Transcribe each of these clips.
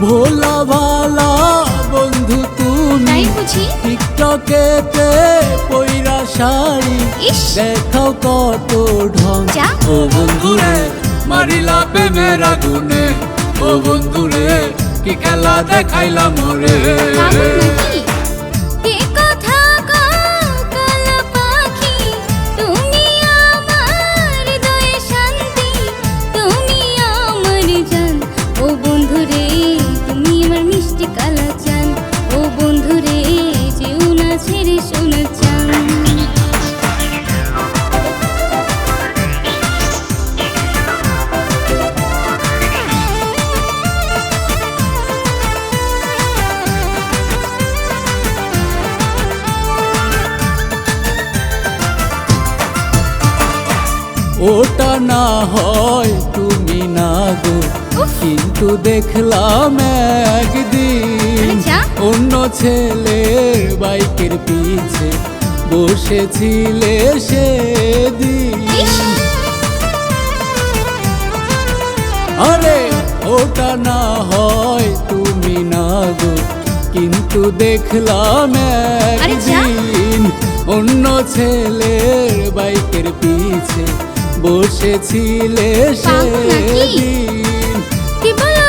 ভোলা ভালা বন্ধু তুমি টিকটকে তে পইরা শাড়ি দেখাও কত ঢং। ও বন্ধুরে মারিলা প্রেমের আগুনে ও বন্ধুরে কি খেলা দেখাইলাম মোরে ওটা না হয় তুমি না গো। কিন্তু দেখলাম একদিন। অন্য ছেলের বাইকের পিছে বসেছিলে সেদিন। ইস। আরে ওটা না হয় তুমি না গো। কিন্তু দেখলাম। একদিন অন্য ছেলের বাইকের পিছে বসেছিলে সে দিন সেদিন। কি বলো?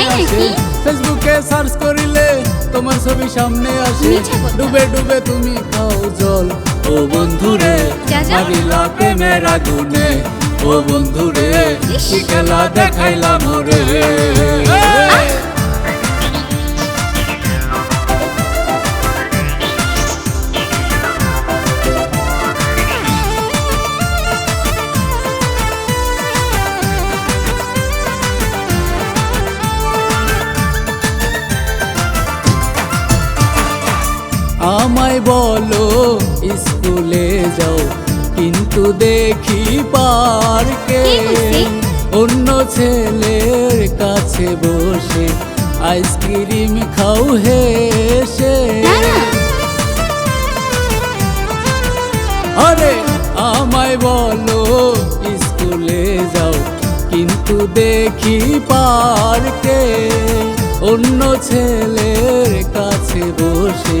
তাই নাকি? ফেসবুকে সার্চ করিলে তোমার ছবি সামনে আসে। ডুবে ডুবে তুমি খাও জল। ও বন্ধুরে। মারিলা প্রেমের আগুনে। ও বন্ধুরে কি খেলা দেখাইলাম মোরে আমায় বলো স্কুলে যাও। কিন্তু দেখি পার্কে অন্য ছেলের কাছে বসে আইসক্রিম খাও হেসে। আরে আমায় বলো স্কুলে যাও। কিন্তু দেখি পার্কে অন্য ছেলের কাছে বসে